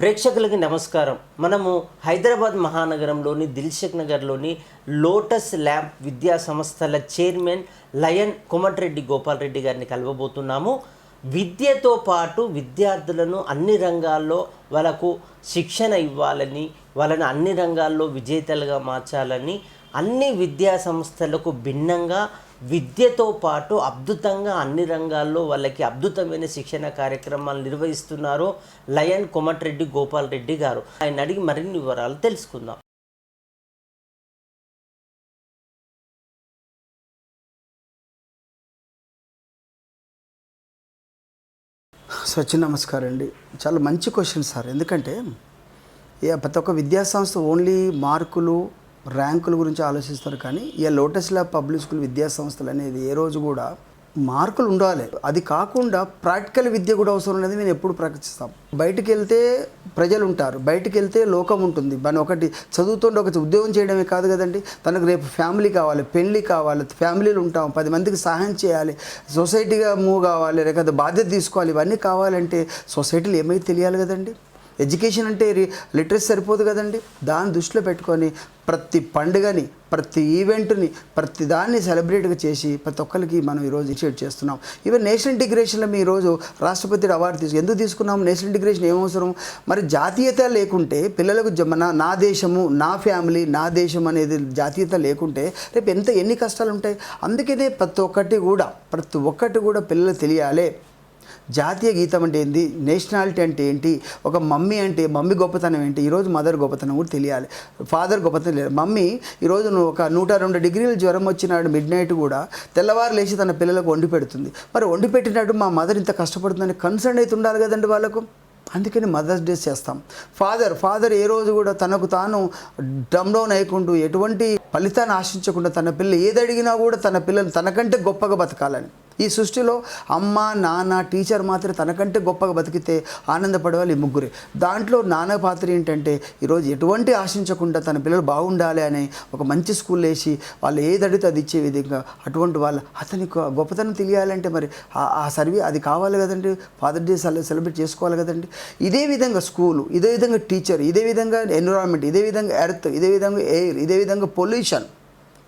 ప్రేక్షకులకి నమస్కారం. మనము హైదరాబాద్ మహానగరంలోని దిల్షక్ నగర్లోని లోటస్ ల్యాంప్ విద్యా సంస్థల చైర్మన్ లయన్ కోమటిరెడ్డి గోపాలరెడ్డి గారిని కలవబోతున్నాము. విద్యతో పాటు విద్యార్థులను అన్ని రంగాల్లో వాళ్ళకు శిక్షణ ఇవ్వాలని వాళ్ళని అన్ని రంగాల్లో విజేతలుగా మార్చాలని అన్ని విద్యా సంస్థలకు భిన్నంగా విద్యతో పాటు అద్భుతంగా అన్ని రంగాల్లో వాళ్ళకి అద్భుతమైన శిక్షణ కార్యక్రమాలు నిర్వహిస్తున్నారు లయన్ కోమటిరెడ్డి గోపాల్ రెడ్డి గారు. ఆయన అడిగి మరిన్ని వివరాలు తెలుసుకుందాం. స్వచ్ఛ నమస్కారం అండి. చాలా మంచి క్వశ్చన్ సార్. ఎందుకంటే ప్రతి ఒక్క విద్యాసంస్థ ఓన్లీ మార్కులు ర్యాంకుల గురించి ఆలోచిస్తారు కానీ ఈ లోటస్ ల్యాబ్ పబ్లిక్ స్కూల్ విద్యా సంస్థలు అనేది ఏ రోజు కూడా మార్కులు ఉండాలి. అది కాకుండా ప్రాక్టికల్ విద్య కూడా అవసరం అనేది నేను ఎప్పుడు ప్రకటిస్తాం. బయటికి వెళ్తే ప్రజలు ఉంటారు. బయటికి వెళ్తే లోకం ఉంటుంది. మన ఒకటి చదువుతుండే ఒక ఉద్యోగం చేయడమే కాదు కదండి. తనకు రేపు ఫ్యామిలీ కావాలి పెళ్ళి కావాలి ఫ్యామిలీలు ఉంటాం పది మందికి సహాయం చేయాలి సొసైటీగా మూవ్ కావాలి లేకపోతే బాధ్యత తీసుకోవాలి ఇవన్నీ కావాలంటే సొసైటీలో ఏమైతే తెలియాలి కదండి? ఎడ్యుకేషన్ అంటే లిటరసీ సరిపోదు కదండి. దాన్ని దృష్టిలో పెట్టుకొని ప్రతి పండుగని ప్రతి ఈవెంట్ని ప్రతి దాన్ని సెలబ్రేట్గా చేసి ప్రతి ఒక్కరికి మనం ఈరోజు ఇనిషియేట్ చేస్తున్నాం. ఈవెన్ నేషనల్ ఇంటిగ్రేషన్లో మీ ఈరోజు రాష్ట్రపతి అవార్డు తీసుకు ఎందుకు తీసుకున్నాం? నేషనల్ ఇంటిగ్రేషన్ ఏమవసరం మరి జాతీయత లేకుంటే పిల్లలకు మన నా దేశము నా ఫ్యామిలీ నా దేశం అనేది జాతీయత లేకుంటే రేపు ఎంత ఎన్ని కష్టాలు ఉంటాయి? అందుకనే ప్రతి ఒక్కటి కూడా ప్రతి ఒక్కటి కూడా పిల్లలు తెలియాలి. జాతీయ గీతం అంటే ఏంటి నేషనాలిటీ అంటే ఏంటి? ఒక మమ్మీ అంటే మమ్మీ గొప్పతనం ఏంటి? ఈరోజు మదర్ గొప్పతనం కూడా తెలియాలి. ఫాదర్ గొప్పతనం లేదు మమ్మీ ఈరోజు నువ్వు ఒక నూట రెండు డిగ్రీల జ్వరం వచ్చినాడు మిడ్ నైట్ కూడా తెల్లవారు లేచి తన పిల్లలకు వండి పెడుతుంది. మరి వండి పెట్టినట్టు మా మదర్ ఇంత కష్టపడుతుందని కన్సర్న్ అయితే ఉండాలి కదండి వాళ్ళకు? అందుకని మదర్స్ డే చేస్తాం. ఫాదర్ ఫాదర్ ఏ రోజు కూడా తనకు తాను డమ్ డౌన్ అయ్యకుండా ఎటువంటి ఫలితాన్ని ఆశించకుండా తన పిల్ల ఏది అడిగినా కూడా తన పిల్లలు తనకంటే గొప్పగా బతకాలని. ఈ సృష్టిలో అమ్మ నాన్న టీచర్ మాత్రం తనకంటే గొప్పగా బతికితే ఆనందపడేవాళ్ళు ఈ ముగ్గురే. దాంట్లో నాన్న పాత్ర ఏంటంటే ఈరోజు ఎటువంటి ఆశించకుండా తన పిల్లలు బాగుండాలి అని ఒక మంచి స్కూల్ వేసి వాళ్ళు ఏది అడిగితే అది ఇచ్చే విధంగా అటువంటి వాళ్ళ అతనికి గొప్పతనం తెలియాలంటే మరి ఆ- ఆ సర్వీ అది కావాలి కదండి. ఫాదర్ డే సెలబ్రేట్ చేసుకోవాలి కదండి. ఇదే విధంగా స్కూలు ఇదే విధంగా టీచర్ ఇదే విధంగా ఎన్విరాన్మెంట్ ఇదే విధంగా ఎర్త్ ఇదే విధంగా ఎయిర్ ఇదే విధంగా పొల్యూషన్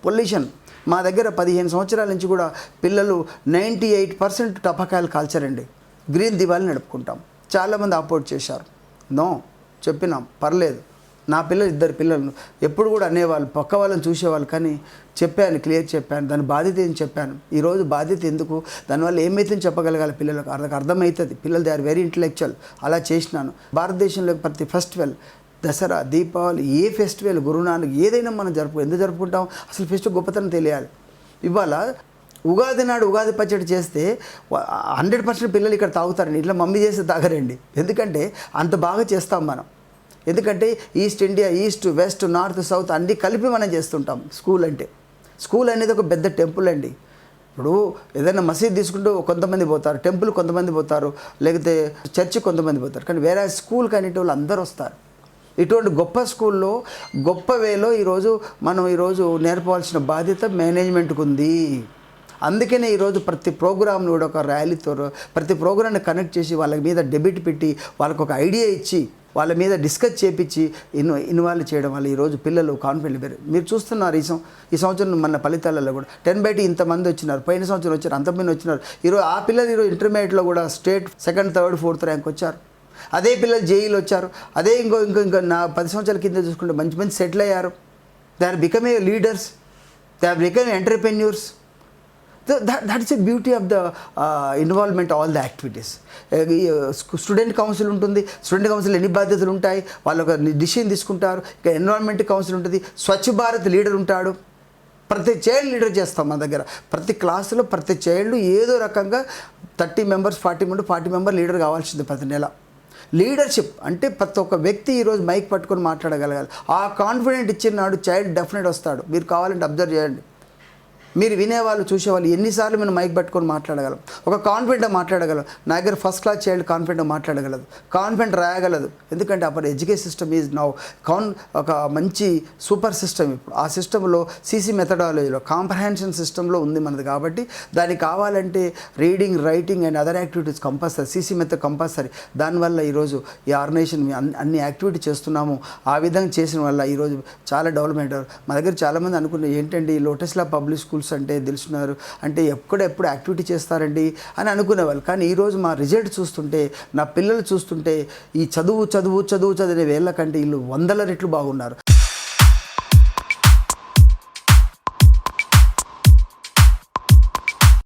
పొల్యూషన్. మా దగ్గర పదిహేను సంవత్సరాల నుంచి కూడా పిల్లలు నైంటీ ఎయిట్ పర్సెంట్ టపాకాయలు కాల్చారండి. గ్రీన్ దివాళి నడుపుకుంటాం. చాలామంది అపోర్ట్ చేశారు. నో చెప్పినాం. పర్లేదు. నా పిల్లలు ఇద్దరు పిల్లలు. ఎప్పుడు కూడా అనేవాళ్ళు పక్క వాళ్ళని చూసేవాళ్ళు కానీ చెప్పాను క్లియర్ చెప్పాను. దాని బాధ్యత ఏం చెప్పాను. ఈరోజు బాధ్యత ఎందుకు? దానివల్ల ఏమైతే చెప్పగలగాలి పిల్లలకు? అర్థం అర్థమవుతుంది పిల్లలు దే ఆర్ వెరీ ఇంటలెక్చువల్ అలా చేసినాను. భారతదేశంలో ప్రతి ఫెస్టివల్ దసరా దీపావళి ఏ ఫెస్టివల్ గురునానక్ ఏదైనా మనం జరుపు ఎందుకు జరుపుకుంటాం? అసలు ఫెస్టివల్ గొప్పతనం తెలియాలి. ఇవాళ ఉగాది నాడు ఉగాది పచ్చడి చేస్తే హండ్రెడ్ పర్సెంట్ పిల్లలు ఇక్కడ తాగుతారండి. ఇట్లా మమ్మీ చేస్తే తాగరండి. ఎందుకంటే అంత బాగా చేస్తాం మనం. ఎందుకంటే east India east west north south అన్నీ కలిపి మనం చేస్తుంటాం స్కూల్ అంటే. స్కూల్ అనేది ఒక పెద్ద టెంపుల్ అండి. ఇప్పుడు ఏదైనా మసీద్ తీసుకుంటూ కొంతమంది పోతారు టెంపుల్ కొంతమంది పోతారు లేకపోతే చర్చి కొంతమంది పోతారు. కానీ వేరే స్కూల్ కానీ వాళ్ళు అందరూ వస్తారు. ఇటువంటి గొప్ప స్కూల్లో గొప్ప వేలో ఈరోజు మనం ఈరోజు నేర్పవలసిన బాధ్యత మేనేజ్మెంట్కు ఉంది. అందుకనే ఈరోజు ప్రతి ప్రోగ్రామ్ను కూడా ఒక ర్యాలీతో ప్రతి ప్రోగ్రామ్ని కనెక్ట్ చేసి వాళ్ళ మీద డెబిట్ పెట్టి వాళ్ళకు ఒక ఐడియా ఇచ్చి వాళ్ళ మీద డిస్కస్ చేపించి ఇన్ ఇన్వాల్వ్ చేయడం వల్ల ఈరోజు పిల్లలు కాన్ఫిడెంట్ పెరిగారు మీరు చూస్తున్నారు ఈ సం ఈ సంవత్సరం మన ఫలితాలలో కూడా. టెన్ బయట ఇంతమంది వచ్చినారు పోయిన సంవత్సరం వచ్చారు అంతమంది వచ్చినారు. ఈరోజు ఆ పిల్లలు ఈరోజు ఇంటర్మీడియట్లో కూడా state second third fourth rank వచ్చారు. అదే పిల్లలు జేఈలు వచ్చారు. అదే ఇంకో ఇంకో ఇంకో నా పది సంవత్సరాల కింద చూసుకుంటే మంచి మంచి సెటిల్ అయ్యారు. They are become a leaders they are become entrepreneurs that is a beauty of the involvement all the activities student council ఉంటుంది. స్టూడెంట్ కౌన్సిల్ ఎన్ని బాధ్యతలు ఉంటాయి? వాళ్ళు ఒక డిసిషన్ తీసుకుంటారు. ఇక ఎన్విరాన్మెంట్ కౌన్సిల్ ఉంటుంది. స్వచ్ఛ భారత్ లీడర్ ఉంటాడు. ప్రతి చైల్డ్ లీడర్ చేస్తాం మన దగ్గర. ప్రతి క్లాసులో ప్రతి చైల్డ్ ఏదో రకంగా thirty members forty member forty member leader కావాల్సింది ప్రతి నెల. లీడర్షిప్ అంటే ప్రతి ఒక్క వ్యక్తి ఈరోజు మైక్ పట్టుకొని మాట్లాడగలగాలి. ఆ కాన్ఫిడెంట్ ఇచ్చిన నాడు చైల్డ్ డెఫినెట్ వస్తాడు. మీరు కావాలంటే అబ్జర్వ్ చేయండి. మీరు వినేవాళ్ళు చూసేవాళ్ళు ఎన్నిసార్లు మేము మైక్ పట్టుకొని మాట్లాడగలం. ఒక కాన్ఫిడెంట్ మాట్లాడగలం. నా దగ్గర ఫస్ట్ క్లాస్ చైల్డ్ కాన్ఫిడెంట్ మాట్లాడగలదు. కాన్ఫిడెంట్ రాయగలదు. ఎందుకంటే అప్పుడు education system is now con ఒక మంచి సూపర్ సిస్టమ్ ఇప్పుడు. ఆ సిస్టంలో సీసీ మెథడాలజీలో కాంప్రహెన్షన్ సిస్టంలో ఉంది మనది కాబట్టి దానికి కావాలంటే reading writing and other activities compulsory C C method compulsory. దానివల్ల ఈరోజు ఈ ఆర్గనైజేషన్ అన్ని యాక్టివిటీ చేస్తున్నాము. ఆ విధంగా చేసిన వల్ల ఈరోజు చాలా డెవలప్మెంట్. మా దగ్గర చాలామంది అనుకున్న ఏంటంటే ఈ లోటస్లా పబ్లిక్ స్కూల్స్ అంటే తెలుసున్నారు అంటే ఎక్కడ ఎప్పుడు యాక్టివిటీ చేస్తారండి అని అనుకునేవాళ్ళు. కానీ ఈరోజు మా రిజల్ట్ చూస్తుంటే నా పిల్లలు చూస్తుంటే ఈ చదువు చదువు చదువు చదివే వేళ్ళ కంటే వీళ్ళు వందల రెట్లు బాగున్నారు.